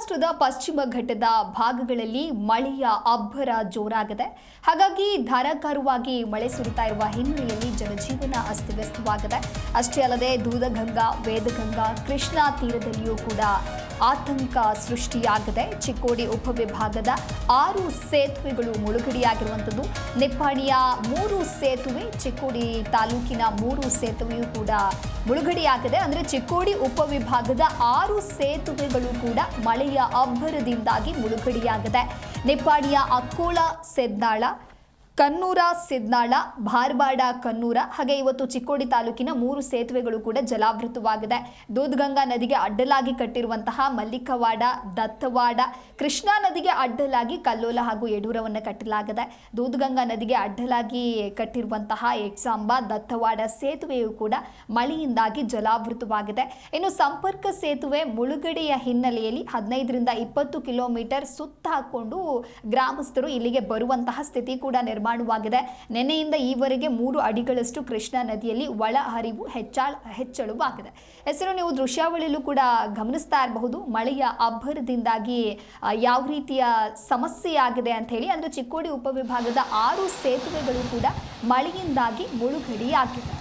ಮಹಾರಾಷ್ಟ್ರದ ಪಶ್ಚಿಮ ಘಟ್ಟದ ಭಾಗಗಳಲ್ಲಿ ಮಳೆಯ ಅಬ್ಬರ ಜೋರಾಗಿದೆ. ಹಾಗಾಗಿ ಧಾರಾಕಾರವಾಗಿ ಮಳೆ ಸುರಿತಾ ಇರುವ ಹಿನ್ನೆಲೆಯಲ್ಲಿ ಜನಜೀವನ ಅಸ್ತವ್ಯಸ್ತವಾಗಿದೆ. ಅಷ್ಟೇ ಅಲ್ಲದೆ ದೂದಗಂಗಾ ವೇದಗಂಗಾ, ಕೃಷ್ಣಾ ತೀರದಲ್ಲಿಯೂ ಕೂಡ ಆತಂಕ ಸೃಷ್ಟಿಯಾಗಿದೆ ಚಿಕ್ಕೋಡಿ ಉಪವಿಭಾಗದ ಆರು ಸೇತುವೆಗಳು ಮುಳುಗಡೆಯಾಗಿರುವಂಥದ್ದು. ನಿಪ್ಪಾಣಿಯ ಮೂರು ಸೇತುವೆ, ಚಿಕ್ಕೋಡಿ ತಾಲೂಕಿನ ಮೂರು ಸೇತುವೆಯೂ ಕೂಡ ಮುಳುಗಡೆಯಾಗಿದೆ. ಅಂದರೆ ಚಿಕ್ಕೋಡಿ ಉಪವಿಭಾಗದ ಆರು ಸೇತುವೆಗಳು ಕೂಡ ಮಳೆಯ ಅಬ್ಬರದಿಂದಾಗಿ ಮುಳುಗಡೆಯಾಗಿದೆ. ನಿಪ್ಪಾಣಿಯ ಅಕ್ಕೋಳ ಸೆದ್ನಾಳ ಕನ್ನೂರ ಸಿದ್ನಾಳ ಭಾರ್ಬಾಡ ಕನ್ನೂರ ಹಾಗೆ ಇವತ್ತು ಚಿಕ್ಕೋಡಿ ತಾಲೂಕಿನ ಮೂರು ಸೇತುವೆಗಳು ಕೂಡ ಜಲಾವೃತವಾಗಿದೆ. ದೂದ್ಗಂಗಾ ನದಿಗೆ ಅಡ್ಡಲಾಗಿ ಕಟ್ಟಿರುವಂತಹ ಮಲ್ಲಿಕವಾಡ, ದತ್ತವಾಡ, ಕೃಷ್ಣಾ ನದಿಗೆ ಅಡ್ಡಲಾಗಿ ಕಲ್ಲೋಲ ಹಾಗೂ ಯಡೂರವನ್ನು ಕಟ್ಟಲಾಗಿದೆ. ದೂದ್ಗಂಗಾ ನದಿಗೆ ಅಡ್ಡಲಾಗಿ ಕಟ್ಟಿರುವಂತಹ ಎಕ್ಸಾಂಬ ದತ್ತವಾಡ ಸೇತುವೆಯು ಕೂಡ ಮಳೆಯಿಂದಾಗಿ ಜಲಾವೃತವಾಗಿದೆ. ಇನ್ನು ಸಂಪರ್ಕ ಸೇತುವೆ ಮುಳುಗಡೆಯ ಹಿನ್ನೆಲೆಯಲ್ಲಿ ಹದಿನೈದರಿಂದ ಇಪ್ಪತ್ತು ಕಿಲೋಮೀಟರ್ ಸುತ್ತ ಹಾಕೊಂಡು ಗ್ರಾಮಸ್ಥರು ಇಲ್ಲಿಗೆ ಬರುವಂತಹ ಸ್ಥಿತಿ ಕೂಡ ನಿರ್ಮಾಣವಾಗಿದೆ. ನಿನ್ನೆಯಿಂದ ಈವರೆಗೆ ಮೂರು ಅಡಿಗಳಷ್ಟು ಕೃಷ್ಣಾ ನದಿಯಲ್ಲಿ ಒಳ ಹರಿವು ಹೆಚ್ಚಾಳ, ಹೆಚ್ಚಳವಾಗಿದೆ. ಹೆಸರು ನೀವು ದೃಶ್ಯಾವಳಿಯಲ್ಲೂ ಕೂಡ ಗಮನಿಸ್ತಾ ಇರಬಹುದು. ಮಳೆಯ ಅಬ್ಬರದಿಂದಾಗಿ ಯಾವ ರೀತಿಯ ಸಮಸ್ಯೆ ಆಗಿದೆ ಅಂತ ಹೇಳಿ ಅಂದ್ರೆ ಚಿಕ್ಕೋಡಿ ಉಪವಿಭಾಗದ ಆರು ಸೇತುವೆಗಳು ಕೂಡ ಮಳೆಯಿಂದಾಗಿ ಮುಳುಗಡೆಯಾಗಿದೆ.